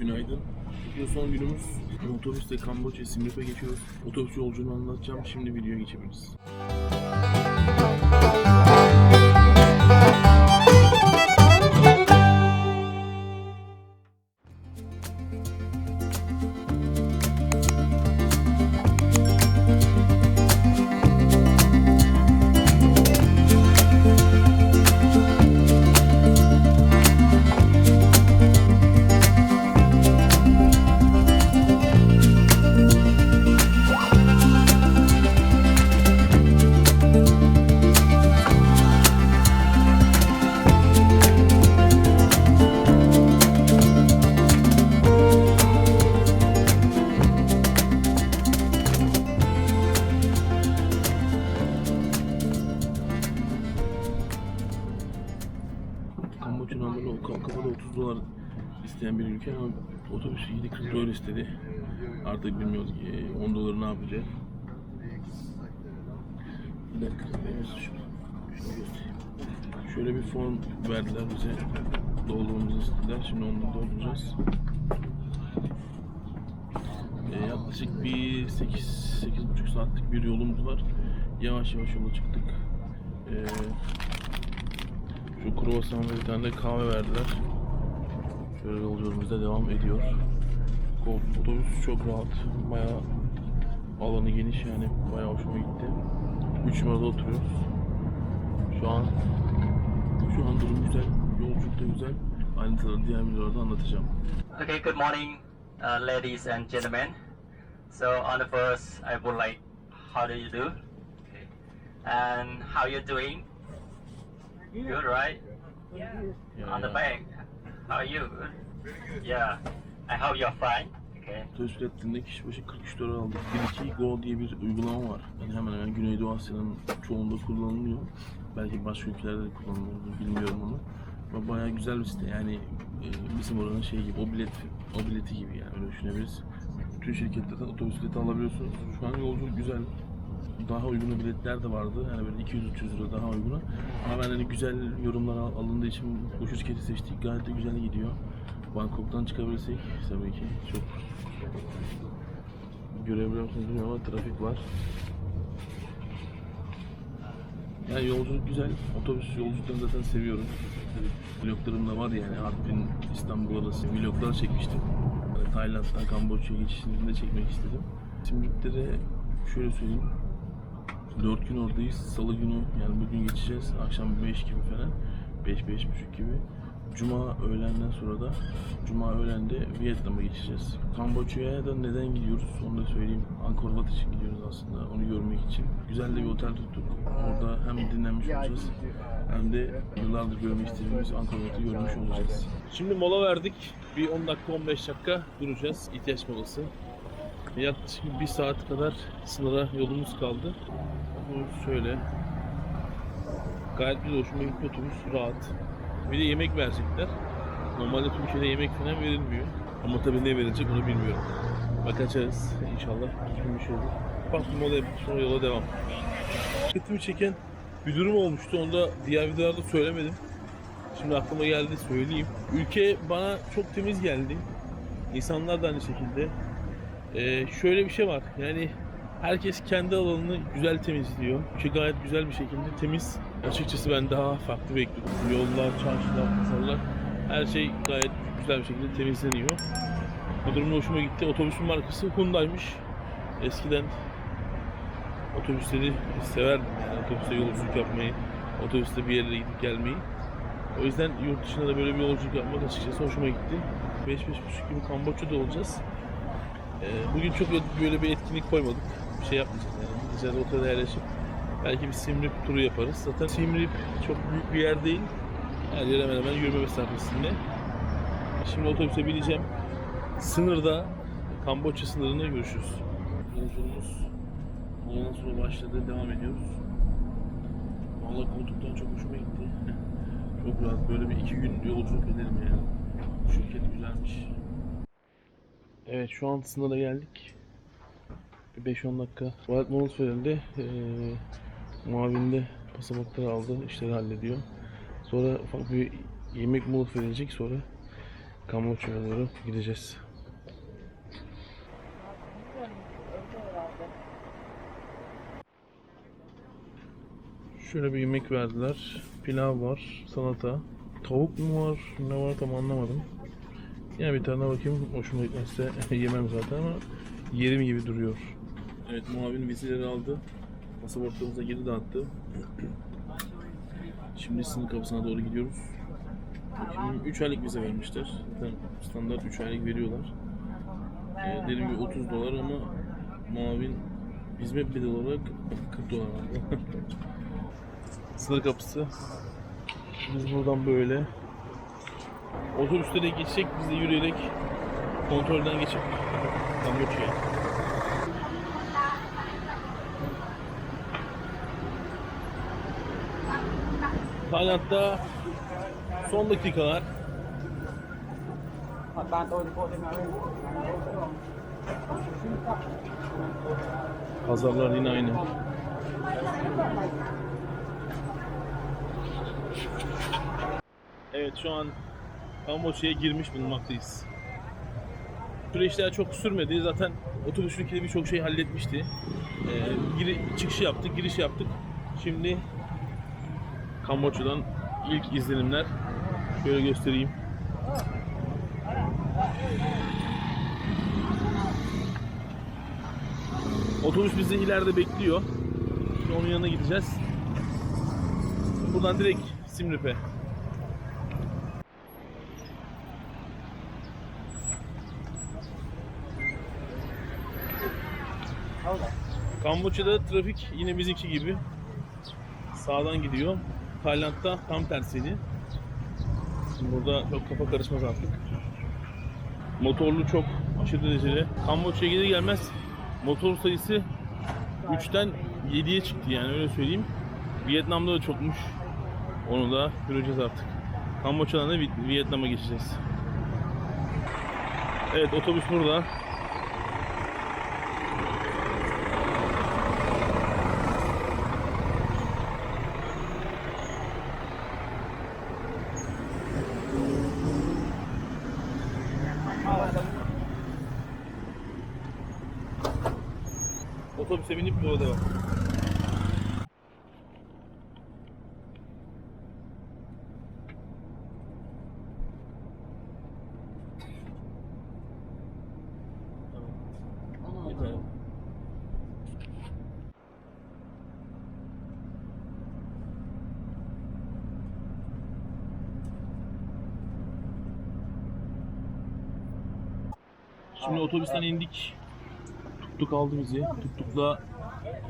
Günaydın. Bugün son günümüz. Otobüste Kamboçya, Simrip'e geçiyoruz. Otobüs yolculuğunu anlatacağım. Şimdi videoya geçebiliriz. Kamboçya normalde o ka- kafada 30 dolar isteyen bir ülke ama otobüs 7.40 dolar istedi. Artık bilmiyoruz ki 10 doları ne yapacak. Bir dakika. Şöyle bir form verdiler bize. Doldurmamızı istediler. Şimdi onu dolduracağız. Ee, yaklaşık bir 8 8,5 saatlik bir yolumuz var. Yavaş yavaş yola çıktık. Ee, şu kruvasan ve bir tane de kahve verdiler. Şöyle yolculuğumuz da devam ediyor. Ko- Otobüs çok rahat. Bayağı alanı geniş yani. Bayağı hoşuma gitti. 3 numarada oturuyoruz. Şu an şu an durum güzel. Yolculuk da güzel. Ayrıntıları diğer videolarda anlatacağım. Okay, good morning, uh, ladies and gentlemen. So on the first, I would like, how do you do? Okay. And how you doing? Good, right? On the back, how are you? Good. Yeah. I hope you're fine. Okay. Otobüs biletlerinde kişi başı 43 dolar aldık. 1-2 Go diye bir uygulama var. Yani hemen hemen Güneydoğu Asya'nın çoğunda kullanılıyor. Belki başka ülkelerde de kullanılıyor, bilmiyorum onu. Ama bayağı güzel bir site. Yani e, bizim oranın şey gibi, o bilet o bileti gibi yani öyle düşünebiliriz. Bütün şirketlerden otobüs bileti alabiliyorsunuz. Şu an yolculuk güzel. Daha uygun biletler de vardı. Yani böyle 200-300 lira daha uyguna. Ama ben hani güzel yorumlar al- alındığı için bu şirketi seçtik. Gayet de güzel gidiyor. Bangkok'tan çıkabilirsek tabii ki çok görebiliyor musunuz bilmiyorum ama trafik var. Yani yolculuk güzel. Otobüs yolculuklarını zaten seviyorum. Vloglarım da var yani Artvin İstanbul arası vloglar çekmiştim. Yani Tayland'dan Kamboçya geçişinde çekmek istedim. Simriklere şöyle söyleyeyim. 4 gün oradayız. Salı günü yani bugün geçeceğiz. Akşam 5 gibi falan. 5 buçuk gibi. Cuma öğlenden sonra da Cuma öğlende Vietnam'a geçeceğiz. Kamboçya'ya da neden gidiyoruz onu da söyleyeyim. Angkor Wat için gidiyoruz aslında onu görmek için. Güzel de bir otel tuttuk. Orada hem dinlenmiş olacağız hem de yıllardır görmek istediğimiz Angkor Wat'ı görmüş olacağız. Şimdi mola verdik. Bir 10 dakika 15 dakika duracağız. İhtiyaç molası. Yaklaşık bir saat kadar sınıra yolumuz kaldı. Bu şöyle. Gayet bir hoşuma gitti otobüs rahat. Bir de yemek verecekler. Normalde Türkiye'de yemek falan verilmiyor. Ama tabii ne verilecek onu bilmiyorum. Bakacağız inşallah. Düzgün şey olur. Bak mola sonra yola devam. Dikkatimi çeken bir durum olmuştu. Onu da diğer videolarda söylemedim. Şimdi aklıma geldi söyleyeyim. Ülke bana çok temiz geldi. İnsanlar da aynı şekilde. Ee, şöyle bir şey var. Yani herkes kendi alanını güzel temizliyor. Ülke gayet güzel bir şekilde temiz. Açıkçası ben daha farklı bekliyordum. Yollar, çarşılar, pazarlar her şey gayet güzel bir şekilde temizleniyor. Bu durum hoşuma gitti. Otobüsün markası Hyundai'miş. Eskiden otobüsleri severdim yani otobüste yolculuk yapmayı, otobüste bir yerlere gidip gelmeyi. O yüzden yurt dışına da böyle bir yolculuk yapmak açıkçası hoşuma gitti. 5-5.30 gibi Kamboçya'da olacağız. Ee, bugün çok böyle bir etkinlik koymadık. Bir şey yapmayacağız yani. Gideceğiz otelde yerleşip belki bir Simrip turu yaparız. Zaten Simrip çok büyük bir yer değil. Her yer hemen hemen yürüme mesafesinde. Şimdi otobüse bineceğim. Sınırda Kamboçya sınırında görüşürüz. Yolculuğumuz ondan sonra başladı. Devam ediyoruz. Vallahi koltuktan çok hoşuma gitti. çok rahat. Böyle bir iki gün yolculuk ederim yani. Bu şirket güzelmiş. Evet şu an sınıra geldik. Bir 5-10 dakika. Tuvalet molası verildi. Ee, muavinde pasaportları aldı. işleri hallediyor. Sonra ufak bir yemek molası verilecek. Sonra Kamboçya'ya doğru gideceğiz. Şöyle bir yemek verdiler. Pilav var, salata. Tavuk mu var, ne var tam anlamadım. Yine bir tane bakayım. Hoşuma gitmezse yemem zaten ama yerim gibi duruyor. Evet muavin vizeleri aldı. Pasaportlarımıza geri dağıttı. Şimdi sınır kapısına doğru gidiyoruz. Şimdi 3 aylık vize vermişler. Zaten standart 3 aylık veriyorlar. Ee, dediğim gibi 30 dolar ama muavin hizmet bedeli olarak 40 dolar aldı. Sınır kapısı. Biz buradan böyle otobüslere geçecek biz de yürüyerek kontrolden geçip Kamboçya'ya. Tayland'da son dakikalar Pazarlar yine aynı. Evet şu an Kamboçya'ya girmiş bulunmaktayız. Süreçler çok sürmedi. Zaten otobüs ülkede birçok şey halletmişti. Ee, giri, çıkışı yaptık, giriş yaptık. Şimdi Kamboçya'dan ilk izlenimler. Şöyle göstereyim. Otobüs bizi ileride bekliyor. Şimdi onun yanına gideceğiz. Buradan direkt Simrip'e. Kamboçya'da trafik yine bizimki gibi sağdan gidiyor. Tayland'da tam tersiydi. Şimdi burada çok kafa karışmaz artık. Motorlu çok aşırı derecede. Kamboçya'ya gelir gelmez motor sayısı 3'ten 7'ye çıktı yani öyle söyleyeyim. Vietnam'da da çokmuş. Onu da göreceğiz artık. Kamboçya'dan da Vi- Vietnam'a geçeceğiz. Evet otobüs burada. Yola devam. Yeter. Şimdi otobüsten indik. Tuttuk aldı bizi. Tuttukla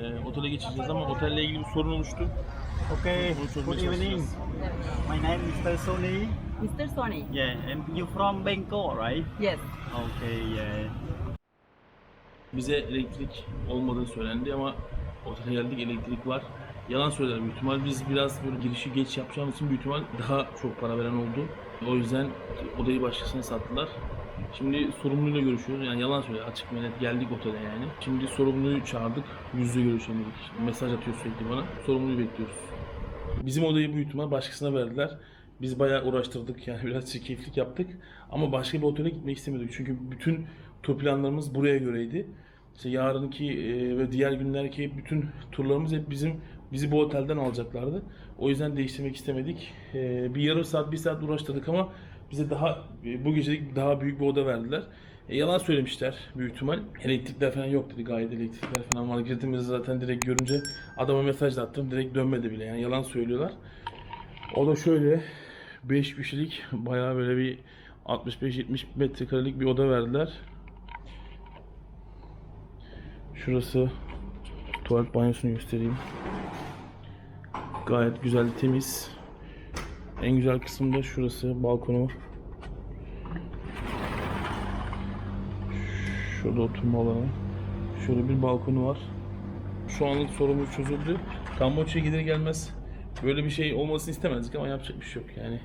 e, otele geçeceğiz ama otelle ilgili bir sorun oluştu. Okay, good evening. My name is Mr. Sony. Mr. Sony. Yeah, and you from Bangkok, right? Yes. Okay, yeah. Bize elektrik olmadığı söylendi ama otele geldik elektrik var. Yalan söyler büyük ihtimal. Biz biraz böyle girişi geç yapacağımız için büyük ihtimal daha çok para veren oldu. O yüzden odayı başkasına sattılar. Şimdi sorumluyla görüşüyoruz. Yani yalan söylüyor. Açık ve net geldik otele yani. Şimdi sorumluyu çağırdık. Yüzle görüşelim dedik. Mesaj atıyor sürekli bana. Sorumluyu bekliyoruz. Bizim odayı büyük ihtimal başkasına verdiler. Biz bayağı uğraştırdık yani biraz çirkeflik yaptık. Ama başka bir otele gitmek istemiyorduk. Çünkü bütün tur planlarımız buraya göreydi. İşte yarınki e, ve diğer günlerki bütün turlarımız hep bizim bizi bu otelden alacaklardı. O yüzden değiştirmek istemedik. E, bir yarım saat, bir saat uğraştırdık ama bize daha bu gecelik daha büyük bir oda verdiler. E, yalan söylemişler büyük ihtimal. Elektrikler falan yok dedi. Gayet elektrikler falan var. Girdiğimizde zaten direkt görünce adama mesaj da attım. Direkt dönmedi bile. Yani yalan söylüyorlar. O da şöyle 5 kişilik bayağı böyle bir 65-70 metrekarelik bir oda verdiler. Şurası tuvalet banyosunu göstereyim. Gayet güzel, temiz. En güzel kısmı da şurası, balkonu. Şurada oturma alanı. Şöyle bir balkonu var. Şu anlık sorumuz çözüldü. Kamboçya'ya gelir gelmez böyle bir şey olmasını istemezdik ama yapacak bir şey yok yani.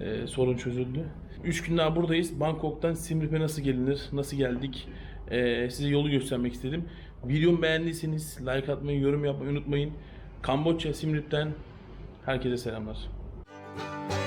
Ee, sorun çözüldü. 3 gün daha buradayız. Bangkok'tan Siem Reap'e nasıl gelinir, nasıl geldik ee, size yolu göstermek istedim. Videomu beğendiyseniz like atmayı, yorum yapmayı unutmayın. Kamboçya Siem Reap'ten herkese selamlar. Yeah.